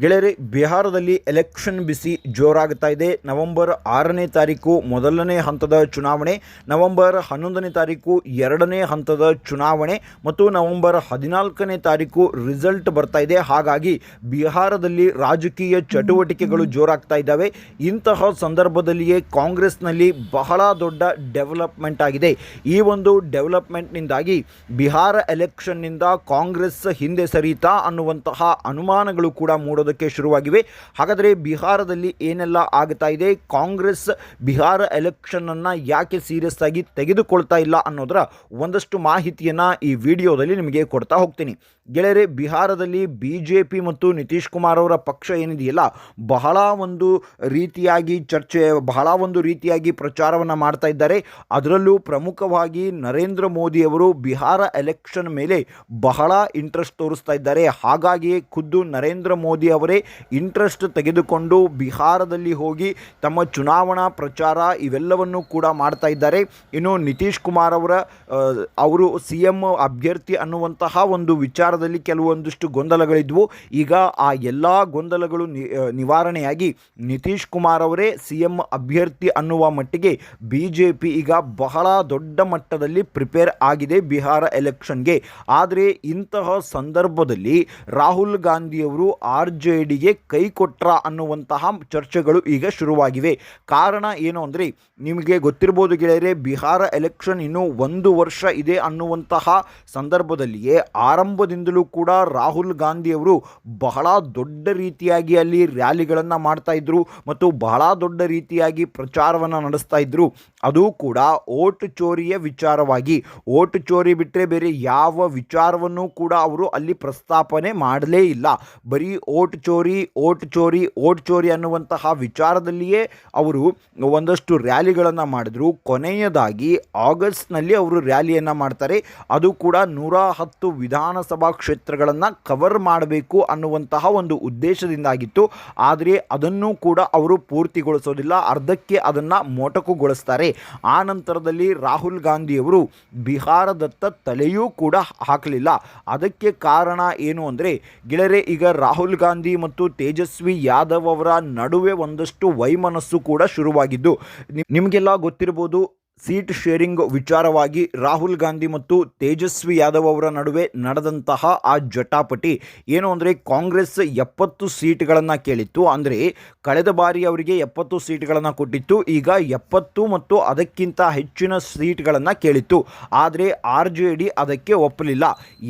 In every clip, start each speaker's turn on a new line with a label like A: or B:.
A: ಗೆಳೆಯರೆ, ಬಿಹಾರದಲ್ಲಿ ಎಲೆಕ್ಷನ್ ಬಿಸಿ ಜೋರಾಗುತ್ತಾ ಇದೆ. ನವೆಂಬರ್ ಆರನೇ ತಾರೀಕು ಮೊದಲನೇ ಹಂತದ ಚುನಾವಣೆ, ನವೆಂಬರ್ ಹನ್ನೊಂದನೇ ತಾರೀಕು ಎರಡನೇ ಹಂತದ ಚುನಾವಣೆ ಮತ್ತು ನವೆಂಬರ್ ಹದಿನಾಲ್ಕನೇ ತಾರೀಕು ರಿಸಲ್ಟ್ ಬರ್ತಾ ಇದೆ. ಹಾಗಾಗಿ ಬಿಹಾರದಲ್ಲಿ ರಾಜಕೀಯ ಚಟುವಟಿಕೆಗಳು ಜೋರಾಗ್ತಾ ಇದ್ದಾವೆ. ಇಂತಹ ಸಂದರ್ಭದಲ್ಲಿಯೇ ಕಾಂಗ್ರೆಸ್ನಲ್ಲಿ ಬಹಳ ದೊಡ್ಡ ಡೆವಲಪ್ಮೆಂಟ್ ಆಗಿದೆ. ಈ ಒಂದು ಡೆವಲಪ್ಮೆಂಟ್ನಿಂದಾಗಿ ಬಿಹಾರ ಎಲೆಕ್ಷನ್ನಿಂದ ಕಾಂಗ್ರೆಸ್ ಹಿಂದೆ ಸರಿತಾ ಅನ್ನುವಂತಹ ಅನುಮಾನಗಳು ಕೂಡ ಮೂಡೋದಕ್ಕೆ ಶುರುವಾಗಿವೆ. ಹಾಗಾದರೆ ಬಿಹಾರದಲ್ಲಿ ಏನೆಲ್ಲ ಆಗ್ತಾ ಇದೆ? ಕಾಂಗ್ರೆಸ್ ಬಿಹಾರ ಎಲೆಕ್ಷನನ್ನು ಯಾಕೆ ಸೀರಿಯಸ್ ಆಗಿ ತೆಗೆದುಕೊಳ್ತಾ ಇಲ್ಲ ಅನ್ನೋದರ ಒಂದಷ್ಟು ಮಾಹಿತಿಯನ್ನು ಈ ವಿಡಿಯೋದಲ್ಲಿ ನಿಮಗೆ ಕೊಡ್ತಾ ಹೋಗ್ತೀನಿ. ಗೆಳೆಯರೆ, ಬಿಹಾರದಲ್ಲಿ ಬಿ ಜೆ ಪಿ ಮತ್ತು ನಿತೀಶ್ ಕುಮಾರ್ ಅವರ ಪಕ್ಷ ಏನಿದೆಯಲ್ಲ, ಬಹಳ ಒಂದು ರೀತಿಯಾಗಿ ಚರ್ಚೆ, ಬಹಳ ಒಂದು ರೀತಿಯಾಗಿ ಪ್ರಚಾರವನ್ನು ಮಾಡ್ತಾ ಇದ್ದಾರೆ. ಅದರಲ್ಲೂ ಪ್ರಮುಖವಾಗಿ ನರೇಂದ್ರ ಮೋದಿಯವರು ಬಿಹಾರ ಎಲೆಕ್ಷನ್ ಮೇಲೆ ಬಹಳ ಇಂಟ್ರೆಸ್ಟ್ ತೋರಿಸ್ತಾ ಇದ್ದಾರೆ. ಹಾಗಾಗಿಯೇ ಖುದ್ದು ನರೇಂದ್ರ ಮೋದಿ ಅವರೇ ಇಂಟ್ರೆಸ್ಟ್ ತೆಗೆದುಕೊಂಡು ಬಿಹಾರದಲ್ಲಿ ಹೋಗಿ ತಮ್ಮ ಚುನಾವಣಾ ಪ್ರಚಾರ ಇವೆಲ್ಲವನ್ನು ಕೂಡ ಮಾಡ್ತಾ ಇದ್ದಾರೆ. ಇನ್ನು ನಿತೀಶ್ ಕುಮಾರ್ ಅವರ ಅವರು ಸಿ ಎಂ ಅಭ್ಯರ್ಥಿ ಅನ್ನುವಂತಹ ಒಂದು ವಿಚಾರದಲ್ಲಿ ಕೆಲವೊಂದಿಷ್ಟು ಗೊಂದಲಗಳಿದ್ವು. ಈಗ ಆ ಎಲ್ಲ ಗೊಂದಲಗಳು ನಿವಾರಣೆಯಾಗಿ ನಿತೀಶ್ ಕುಮಾರ್ ಅವರೇ ಸಿ ಎಂ ಅಭ್ಯರ್ಥಿ ಅನ್ನುವ ಮಟ್ಟಿಗೆ ಬಿ ಈಗ ಬಹಳ ದೊಡ್ಡ ಮಟ್ಟದಲ್ಲಿ ಪ್ರಿಪೇರ್ ಆಗಿದೆ ಬಿಹಾರ ಎಲೆಕ್ಷನ್ಗೆ. ಆದರೆ ಇಂತಹ ಸಂದರ್ಭದಲ್ಲಿ ರಾಹುಲ್ ಗಾಂಧಿಯವರು ಆರ್ ಜೆ ಡಿಗೆ ಕೈ ಕೊಟ್ರ ಅನ್ನುವಂತಹ ಚರ್ಚೆಗಳು ಈಗ ಶುರುವಾಗಿವೆ. ಕಾರಣ ಏನು ಅಂದರೆ ನಿಮಗೆ ಗೊತ್ತಿರ್ಬೋದು ಗೆಳೆಯರೆ ಬಿಹಾರ ಎಲೆಕ್ಷನ್ ಇನ್ನೂ ಒಂದು ವರ್ಷ ಇದೆ ಅನ್ನುವಂತಹ ಸಂದರ್ಭದಲ್ಲಿಯೇ ಆರಂಭದಿಂದಲೂ ಕೂಡ ರಾಹುಲ್ ಗಾಂಧಿಯವರು ಬಹಳ ದೊಡ್ಡ ರೀತಿಯಾಗಿ ಅಲ್ಲಿ ರ್ಯಾಲಿಗಳನ್ನು ಮಾಡ್ತಾ ಇದ್ರು ಮತ್ತು ಬಹಳ ದೊಡ್ಡ ರೀತಿಯಾಗಿ ಪ್ರಚಾರವನ್ನು ನಡೆಸ್ತಾ ಇದ್ರು. ಅದು ಕೂಡ ಓಟ್ ಚೋರಿಯ ವಿಚಾರವಾಗಿ. ಓಟ್ ಚೋರಿ ಬಿಟ್ಟರೆ ಬೇರೆ ಯಾವ ವಿಚಾರವನ್ನು ಕೂಡ ಅವರು ಅಲ್ಲಿ ಪ್ರಸ್ತಾಪನೆ ಮಾಡಲೇ ಇಲ್ಲ. ಬರೀ ಓಟ್ ಚೋರಿ ಓಟ್ ಚೋರಿ ಓಟ್ ಚೋರಿ ಅನ್ನುವಂತಹ ವಿಚಾರದಲ್ಲಿಯೇ ಅವರು ಒಂದಷ್ಟು ರ್ಯಾಲಿಗಳನ್ನು ಮಾಡಿದ್ರು. ಕೊನೆಯದಾಗಿ ಆಗಸ್ಟ್ನಲ್ಲಿ ಅವರು ರ್ಯಾಲಿಯನ್ನು ಮಾಡ್ತಾರೆ. ಅದು ಕೂಡ ನೂರ ಹತ್ತು ವಿಧಾನಸಭಾ ಕ್ಷೇತ್ರಗಳನ್ನು ಕವರ್ ಮಾಡಬೇಕು ಅನ್ನುವಂತಹ ಒಂದು ಉದ್ದೇಶದಿಂದಾಗಿತ್ತು. ಆದರೆ ಅದನ್ನು ಕೂಡ ಅವರು ಪೂರ್ತಿಗೊಳಿಸೋದಿಲ್ಲ. ಅರ್ಧಕ್ಕೆ ಅದನ್ನು ಮೊಟಕುಗೊಳಿಸ್ತಾರೆ. ಆ ನಂತರದಲ್ಲಿ ರಾಹುಲ್ ಗಾಂಧಿಯವರು ಬಿಹಾರದತ್ತ ತಲೆಯೂ ಕೂಡ ಹಾಕಲಿಲ್ಲ. ಅದಕ್ಕೆ ಕಾರಣ ಏನು ಅಂದರೆ ಗೆಳೆಯರೆ ಈಗ ರಾಹುಲ್ ಗಾಂಧಿ ಮತ್ತು ತೇಜಸ್ವಿ ಯಾದವ್ ಅವರ ನಡುವೆ ಒಂದಷ್ಟು ವೈಮನಸ್ಸು ಕೂಡ ಶುರುವಾಗಿದ್ದು. ನಿಮಗೆಲ್ಲ ಗೊತ್ತಿರ್ಬೋದು ಸೀಟ್ ಶೇರಿಂಗ್ ವಿಚಾರವಾಗಿ ರಾಹುಲ್ ಗಾಂಧಿ ಮತ್ತು ತೇಜಸ್ವಿ ಯಾದವ್ ಅವರ ನಡುವೆ ನಡೆದಂತಹ ಆ ಜಟಾಪಟಿ ಏನು ಅಂದರೆ ಕಾಂಗ್ರೆಸ್ ಎಪ್ಪತ್ತು ಸೀಟ್ಗಳನ್ನು ಕೇಳಿತ್ತು. ಅಂದರೆ ಕಳೆದ ಬಾರಿ ಅವರಿಗೆ ಎಪ್ಪತ್ತು ಸೀಟ್ಗಳನ್ನು ಕೊಟ್ಟಿತ್ತು. ಈಗ ಎಪ್ಪತ್ತು ಮತ್ತು ಅದಕ್ಕಿಂತ ಹೆಚ್ಚಿನ ಸೀಟ್ಗಳನ್ನು ಕೇಳಿತ್ತು. ಆದರೆ ಆರ್ ಜೆ ಡಿ ಅದಕ್ಕೆ ಒಪ್ಪಲಿಲ್ಲ.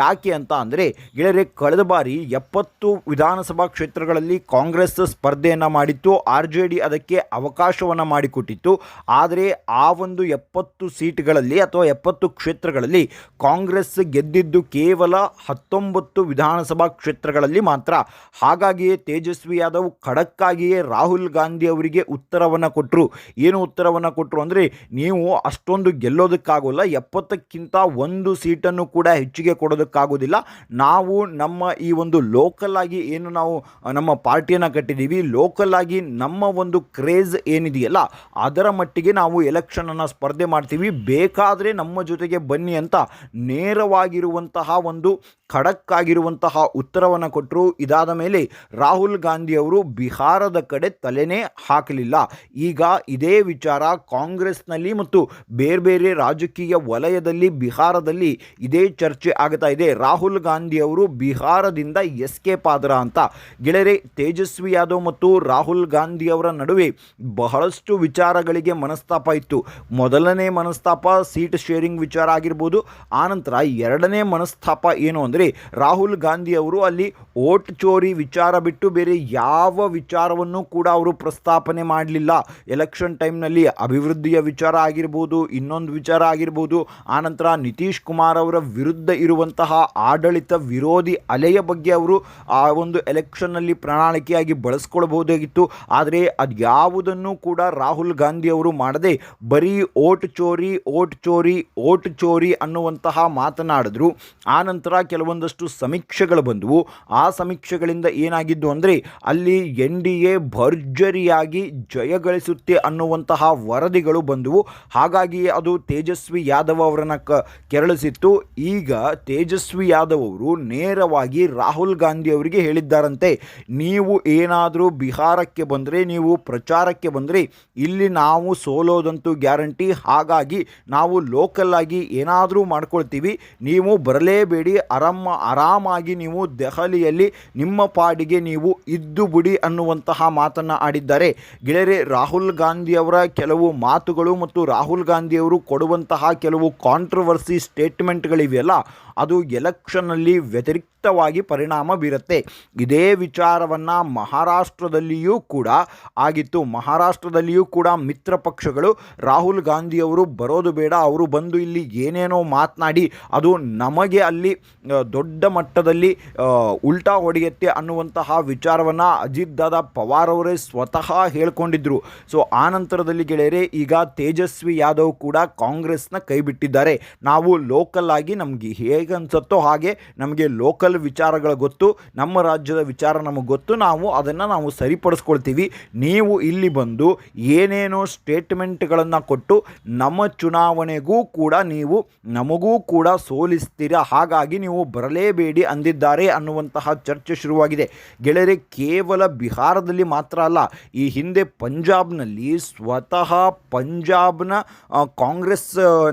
A: ಯಾಕೆ ಅಂತ ಅಂದರೆ ಗೆಳೆಯರೆ, ಕಳೆದ ಬಾರಿ ಎಪ್ಪತ್ತು ವಿಧಾನಸಭಾ ಕ್ಷೇತ್ರಗಳಲ್ಲಿ ಕಾಂಗ್ರೆಸ್ ಸ್ಪರ್ಧೆಯನ್ನು ಮಾಡಿತ್ತು. ಆರ್ ಜೆ ಡಿ ಅದಕ್ಕೆ ಅವಕಾಶವನ್ನು ಮಾಡಿಕೊಟ್ಟಿತ್ತು. ಆದರೆ ಆ ಒಂದು ಎಪ್ಪತ್ತು ಸೀಟ್ಗಳಲ್ಲಿ ಅಥವಾ ಎಪ್ಪತ್ತು ಕ್ಷೇತ್ರಗಳಲ್ಲಿ ಕಾಂಗ್ರೆಸ್ ಗೆದ್ದಿದ್ದು ಕೇವಲ ಹತ್ತೊಂಬತ್ತು ವಿಧಾನಸಭಾ ಕ್ಷೇತ್ರಗಳಲ್ಲಿ ಮಾತ್ರ. ಹಾಗಾಗಿಯೇ ತೇಜಸ್ವಿ ಯಾದವ್ ಖಡಕ್ಕಾಗಿಯೇ ರಾಹುಲ್ ಗಾಂಧಿ ಅವರಿಗೆ ಉತ್ತರವನ್ನು ಕೊಟ್ಟರು ಏನು ಉತ್ತರವನ್ನು ಕೊಟ್ಟರು ಅಂದರೆ ನೀವು ಅಷ್ಟೊಂದು ಗೆಲ್ಲೋದಕ್ಕಾಗೋಲ್ಲ, ಎಪ್ಪತ್ತಕ್ಕಿಂತ ಒಂದು ಸೀಟನ್ನು ಕೂಡ ಹೆಚ್ಚಿಗೆ ಕೊಡೋದಕ್ಕಾಗೋದಿಲ್ಲ. ನಾವು ನಮ್ಮ ಈ ಒಂದು ಲೋಕಲ್ ಆಗಿ ಏನು ನಾವು, ನಮ್ಮ ಪಾರ್ಟಿಯನ್ನು ಕಟ್ಟಿದ್ದೀವಿ ಲೋಕಲ್ ಆಗಿ ನಮ್ಮ ಒಂದು ಕ್ರೇಜ್ ಏನಿದೆಯಲ್ಲ, ಅದರ ಮಟ್ಟಿಗೆ ನಾವು ಎಲೆಕ್ಷನನ್ನು ಸ್ಪರ್ಧೆ ಮಾಡ್ತೀವಿ. ಬೇಕಾದರೆ ನಮ್ಮ ಜೊತೆಗೆ ಬನ್ನಿ ಅಂತ ನೇರವಾಗಿರುವಂತಹ ಒಂದು ಖಡಕ್ಕಾಗಿರುವಂತಹ ಉತ್ತರವನ್ನು ಕೊಟ್ಟರು ಇದಾದ ಮೇಲೆ ರಾಹುಲ್ ಗಾಂಧಿ ಅವರು ಬಿಹಾರದ ಕಡೆ ತಲೆನೇ ಹಾಕಲಿಲ್ಲ. ಈಗ ಇದೇ ವಿಚಾರ ಕಾಂಗ್ರೆಸ್ನಲ್ಲಿ ಮತ್ತು ಬೇರೆ ಬೇರೆ ರಾಜಕೀಯ ವಲಯದಲ್ಲಿ ಬಿಹಾರದಲ್ಲಿ ಇದೇ ಚರ್ಚೆ ಆಗ್ತಾ ಇದೆ. ರಾಹುಲ್ ಗಾಂಧಿ ಅವರು ಬಿಹಾರದಿಂದ ಎಸ್ಕೇಪ್ ಆದ್ರ ಅಂತ. ಗೆಳೆಯರೆ, ತೇಜಸ್ವಿ ಯಾದವ್ ಮತ್ತು ರಾಹುಲ್ ಗಾಂಧಿ ಅವರ ನಡುವೆ ಬಹಳಷ್ಟು ವಿಚಾರಗಳಿಗೆ ಮನಸ್ತಾಪ ಇತ್ತು. ಮೊದಲನೇ ಮನಸ್ತಾಪ ಸೀಟ್ ಶೇರಿಂಗ್ ವಿಚಾರ ಆಗಿರ್ಬೋದು, ಆನಂತರ ಎರಡನೇ ಮನಸ್ತಾಪ ಏನು ಅಂದರೆ ರಾಹುಲ್ ಗಾಂಧಿ ಅವರು ಅಲ್ಲಿ ಓಟ್ ಚೋರಿ ವಿಚಾರ ಬಿಟ್ಟು ಬೇರೆ ಯಾವ ವಿಚಾರವನ್ನು ಕೂಡ ಅವರು ಪ್ರಸ್ತಾಪನೆ ಮಾಡಲಿಲ್ಲ. ಎಲೆಕ್ಷನ್ ಟೈಮ್ನಲ್ಲಿ ಅಭಿವೃದ್ಧಿಯ ವಿಚಾರ ಆಗಿರ್ಬೋದು, ಇನ್ನೊಂದು ವಿಚಾರ ಆಗಿರ್ಬೋದು, ಆನಂತರ ನಿತೀಶ್ ಕುಮಾರ್ ಅವರ ವಿರುದ್ಧ ಇರುವಂತಹ ಆಡಳಿತ ವಿರೋಧಿ ಅಲೆಯ ಬಗ್ಗೆ ಅವರು ಆ ಒಂದು ಎಲೆಕ್ಷನ್ನಲ್ಲಿ ಪ್ರಣಾಳಿಕೆಯಾಗಿ ಬಳಸ್ಕೊಳ್ಬಹುದಾಗಿತ್ತು. ಆದರೆ ಅದು ಯಾವುದನ್ನು ಕೂಡ ರಾಹುಲ್ ಗಾಂಧಿ ಅವರು ಮಾಡದೆ ಬರೀ ಓಟ್ ಚೋರಿ ಓಟ್ ಚೋರಿ ಓಟ್ ಚೋರಿ ಅನ್ನುವಂತಹ ಮಾತನಾಡಿದ್ರು. ಆನಂತರ ಕೆಲವೊಂದಷ್ಟು ಸಮೀಕ್ಷೆಗಳು ಬಂದವು. ಆ ಸಮೀಕ್ಷೆಗಳಿಂದ ಏನಾಗಿದ್ದು ಅಂದರೆ, ಅಲ್ಲಿ ಎನ್ ಡಿ ಎ ಭರ್ಜರಿಯಾಗಿ ಜಯಗಳಿಸುತ್ತೆ ಅನ್ನುವಂತಹ ವರದಿಗಳು ಬಂದವು. ಹಾಗಾಗಿ ಅದು ತೇಜಸ್ವಿ ಯಾದವ್ ಅವರನ್ನು ಕ, ಕೆರಳಿಸಿತ್ತು. ಈಗ ತೇಜಸ್ವಿ ಯಾದವ್ ಅವರು ನೇರವಾಗಿ ರಾಹುಲ್ ಗಾಂಧಿ ಅವರಿಗೆ ಹೇಳಿದ್ದಾರಂತೆ. ನೀವು ಏನಾದರೂ ಬಿಹಾರಕ್ಕೆ ಬಂದರೆ, ನೀವು ಪ್ರಚಾರಕ್ಕೆ ಬಂದರೆ, ಇಲ್ಲಿ ನಾವು ಸೋಲೋದಂತೂ ಗ್ಯಾರಂಟಿ ಹಾಗಾಗಿ ನಾವು ಲೋಕಲ್ ಆಗಿ ಏನಾದರೂ ಮಾಡ್ಕೊಳ್ತೀವಿ. ನೀವು ಬರಲೇಬೇಡಿ. ಆರಾಮ ಆರಾಮಾಗಿ ನೀವು ದೆಹಲಿಯಲ್ಲಿ ನಿಮ್ಮ ಪಾಡಿಗೆ ನೀವು ಇದ್ದು ಬಿಡಿ ಅನ್ನುವಂತಹ ಮಾತನ್ನು ಆಡಿದ್ದಾರೆ. ಗೆಳೆಯರೆ, ರಾಹುಲ್ ಗಾಂಧಿಯವರ ಕೆಲವು ಮಾತುಗಳು ಮತ್ತು ರಾಹುಲ್ ಗಾಂಧಿಯವರು ಕೊಡುವಂತಹ ಕೆಲವು ಕಾಂಟ್ರವರ್ಸಿ ಸ್ಟೇಟ್ಮೆಂಟ್ಗಳಿವೆಯಲ್ಲ ಅದು ಎಲೆಕ್ಷನ್ನಲ್ಲಿ ವ್ಯತಿರಿಕ್ತವಾಗಿ ಪರಿಣಾಮ ಬೀರುತ್ತೆ. ಇದೇ ವಿಚಾರವನ್ನು ಮಹಾರಾಷ್ಟ್ರದಲ್ಲಿಯೂ ಕೂಡ ಆಗಿತ್ತು. ಮಹಾರಾಷ್ಟ್ರದಲ್ಲಿಯೂ ಕೂಡ ಮಿತ್ರ ಪಕ್ಷಗಳು, ರಾಹುಲ್ ಗಾಂಧಿಯವರು ಬರೋದು ಬೇಡ, ಅವರು ಬಂದು ಇಲ್ಲಿ ಏನೇನೋ ಮಾತನಾಡಿ, ಅದು ನಮಗೆ ಅಲ್ಲಿ ದೊಡ್ಡ ಮಟ್ಟದಲ್ಲಿ ಉಲ್ಟಾ ಹೊಡೆಯುತ್ತೆ ಅನ್ನುವಂತಹ ವಿಚಾರವನ್ನು ಅಜಿತ್ ದಾದಾ ಪವಾರ್ ಅವರೇ ಸ್ವತಃ ಹೇಳ್ಕೊಂಡಿದ್ರು. ಸೊ, ಆ ನಂತರದಲ್ಲಿ ಗೆಳೆಯರೆ, ಈಗ ತೇಜಸ್ವಿ ಯಾದವ್ ಕೂಡ ಕಾಂಗ್ರೆಸ್ನ ಕೈಬಿಟ್ಟಿದ್ದಾರೆ ನಾವು ಲೋಕಲ್ ಆಗಿ ನಮಗೆ ಹೇಗೆ ಹಾಗೆ ನಮಗೆ ಲೋಕಲ್ ವಿಚಾರಗಳು ಗೊತ್ತು, ನಮ್ಮ ರಾಜ್ಯದ ವಿಚಾರ ನಮಗೆ ಗೊತ್ತು, ನಾವು ಅದನ್ನು ನಾವು ಸರಿಪಡಿಸ್ಕೊಳ್ತೀವಿ. ನೀವು ಇಲ್ಲಿ ಬಂದು ಏನೇನೋ ಸ್ಟೇಟ್ಮೆಂಟ್ಗಳನ್ನು ಕೊಟ್ಟು ನಮ್ಮ ಚುನಾವಣೆಗೂ ಕೂಡ ನೀವು, ನಮಗೂ ಕೂಡ ಸೋಲಿಸ್ತೀರ, ಹಾಗಾಗಿ ನೀವು ಬರಲೇಬೇಡಿ ಅಂದಿದ್ದಾರೆ ಅನ್ನುವಂತಹ ಚರ್ಚೆ ಶುರುವಾಗಿದೆ. ಗೆಳೆಯರೆ, ಕೇವಲ ಬಿಹಾರದಲ್ಲಿ ಮಾತ್ರ ಅಲ್ಲ, ಈ ಹಿಂದೆ ಪಂಜಾಬ್ನಲ್ಲಿ ಸ್ವತಃ ಪಂಜಾಬ್ನ ಕಾಂಗ್ರೆಸ್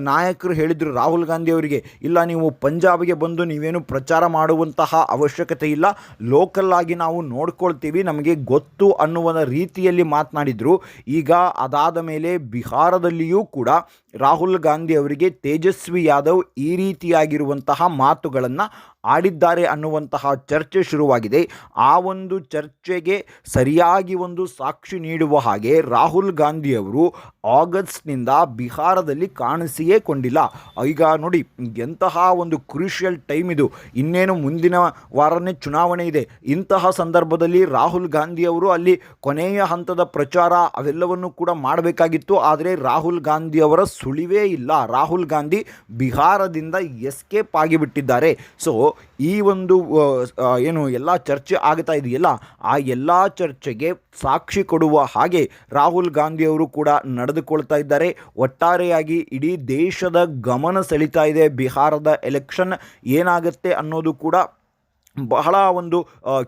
A: ನಾಯಕರು ಹೇಳಿದರು ರಾಹುಲ್ ಗಾಂಧಿ ಅವರಿಗೆ, ಇಲ್ಲ ನೀವು ಪಂಜಾಬ್ಗೆ ಬಂದು ನೀವೇನು ಪ್ರಚಾರ ಮಾಡುವಂತಹ ಅವಶ್ಯಕತೆ ಇಲ್ಲ ಲೋಕಲ್ ನಾವು ನೋಡ್ಕೊಳ್ತೀವಿ. ನಮಗೆ ಗೊತ್ತು ಅನ್ನುವ ರೀತಿಯಲ್ಲಿ ಮಾತನಾಡಿದರು. ಈಗ ಅದಾದ ಮೇಲೆ ಬಿಹಾರದಲ್ಲಿಯೂ ಕೂಡ ರಾಹುಲ್ ಗಾಂಧಿ ಅವರಿಗೆ ತೇಜಸ್ವಿ ಯಾದವ್ ಈ ರೀತಿಯಾಗಿರುವಂತಹ ಮಾತುಗಳನ್ನು ಆಡಿದ್ದಾರೆ ಅನ್ನುವಂತಹ ಚರ್ಚೆ ಶುರುವಾಗಿದೆ. ಆ ಒಂದು ಚರ್ಚೆಗೆ ಸರಿಯಾಗಿ ಒಂದು ಸಾಕ್ಷಿ ನೀಡುವ ಹಾಗೆ ರಾಹುಲ್ ಗಾಂಧಿಯವರು ಆಗಸ್ಟ್ನಿಂದ ಬಿಹಾರದಲ್ಲಿ ಕಾಣಿಸಿಯೇ ಕೊಂಡಿಲ್ಲ. ಈಗ ನೋಡಿ, ಎಂತಹ ಒಂದು ಕ್ರೂಷಿಯಲ್ ಟೈಮ್ ಇದು. ಇನ್ನೇನು ಮುಂದಿನ ವಾರನೇ ಚುನಾವಣೆ ಇದೆ. ಇಂತಹ ಸಂದರ್ಭದಲ್ಲಿ ರಾಹುಲ್ ಗಾಂಧಿಯವರು ಅಲ್ಲಿ ಕೊನೆಯ ಹಂತದ ಪ್ರಚಾರ ಅವೆಲ್ಲವನ್ನು ಕೂಡ ಮಾಡಬೇಕಾಗಿತ್ತು. ಆದರೆ ರಾಹುಲ್ ಗಾಂಧಿಯವರ ಸುಳಿವೇ ಇಲ್ಲ. ರಾಹುಲ್ ಗಾಂಧಿ ಬಿಹಾರದಿಂದ ಎಸ್ಕೇಪ್ ಆಗಿಬಿಟ್ಟಿದ್ದಾರೆ. ಸೊ ಈ ಒಂದು ಏನು ಎಲ್ಲ ಚರ್ಚೆ ಆಗ್ತಾ ಇದೆಯಲ್ಲ, ಆ ಎಲ್ಲ ಚರ್ಚೆಗೆ ಸಾಕ್ಷಿ ಕೊಡುವ ಹಾಗೆ ರಾಹುಲ್ ಗಾಂಧಿಯವರು ಕೂಡ ನಡೆದುಕೊಳ್ತಾ ಇದ್ದಾರೆ. ಒಟ್ಟಾರೆಯಾಗಿ ಇಡೀ ದೇಶದ ಗಮನ ಸೆಳೀತಾ ಇದೆ. ಬಿಹಾರದ ಎಲೆಕ್ಷನ್ ಏನಾಗುತ್ತೆ ಅನ್ನೋದು ಕೂಡ ಬಹಳ ಒಂದು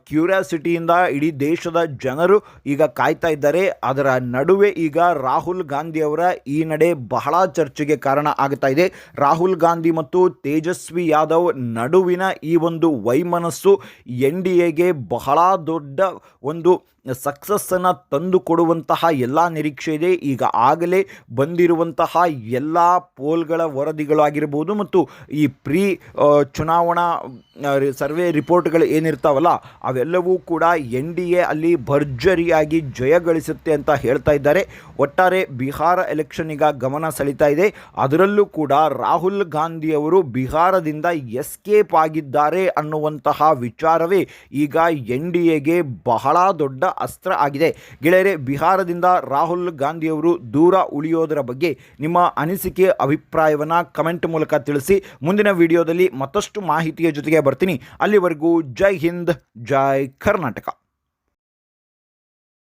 A: ಕ್ಯೂರಿಯಾಸಿಟಿಯಿಂದ ಇಡೀ ದೇಶದ ಜನರು ಈಗ ಕಾಯ್ತಾ ಇದ್ದಾರೆ. ಅದರ ನಡುವೆ ಈಗ ರಾಹುಲ್ ಗಾಂಧಿಯವರ ಈ ನಡೆ ಬಹಳ ಚರ್ಚೆಗೆ ಕಾರಣ ಆಗ್ತಾ ಇದೆ. ರಾಹುಲ್ ಗಾಂಧಿ ಮತ್ತು ತೇಜಸ್ವಿ ಯಾದವ್ ನಡುವಿನ ಈ ಒಂದು ವೈಮನಸ್ಸು ಎನ್ ಡಿ ಎಗೆ ಬಹಳ ದೊಡ್ಡ ಒಂದು ಸಕ್ಸಸ್ಸನ್ನು ತಂದು ಕೊಡುವಂತಹ ಎಲ್ಲ ನಿರೀಕ್ಷೆ ಇದೆ. ಈಗ ಆಗಲೇ ಬಂದಿರುವಂತಹ ಎಲ್ಲ ಪೋಲ್ಗಳ ವರದಿಗಳಾಗಿರ್ಬೋದು ಮತ್ತು ಈ ಪ್ರೀ ಚುನಾವಣಾ ಸರ್ವೆ ರಿಪೋರ್ಟ್ಗಳು ಏನಿರ್ತಾವಲ್ಲ, ಅವೆಲ್ಲವೂ ಕೂಡ ಎನ್ ಡಿ ಎ ಅಲ್ಲಿ ಭರ್ಜರಿಯಾಗಿ ಜಯಗಳಿಸುತ್ತೆ ಅಂತ ಹೇಳ್ತಾ ಇದ್ದಾರೆ. ಒಟ್ಟಾರೆ ಬಿಹಾರ ಎಲೆಕ್ಷನ್ನಿಗ ಗಮನ ಸೆಳೀತಾ ಇದೆ. ಅದರಲ್ಲೂ ಕೂಡ ರಾಹುಲ್ ಗಾಂಧಿ ಅವರು ಬಿಹಾರದಿಂದ ಎಸ್ಕೇಪ್ ಆಗಿದ್ದಾರೆ ಅನ್ನುವಂತಹ ವಿಚಾರವೇ ಈಗ ಎನ್ ಡಿ ಎಗೆ ಬಹಳ ದೊಡ್ಡ ಅಸ್ತ್ರ ಆಗಿದೆ. ಗೆಳೆಯರೆ, ಬಿಹಾರದಿಂದ ರಾಹುಲ್ ಗಾಂಧಿಯವರು ದೂರ ಉಳಿಯೋದರ ಬಗ್ಗೆ ನಿಮ್ಮ ಅನಿಸಿಕೆ, ಅಭಿಪ್ರಾಯವನ್ನು ಕಮೆಂಟ್ ಮೂಲಕ ತಿಳಿಸಿ. ಮುಂದಿನ ವಿಡಿಯೋದಲ್ಲಿ ಮತ್ತಷ್ಟು ಮಾಹಿತಿಯ ಜೊತೆಗೆ ಬರ್ತೀನಿ. ಅಲ್ಲಿವರೆಗೂ ಜೈ ಹಿಂದ್, ಜೈ ಕರ್ನಾಟಕ.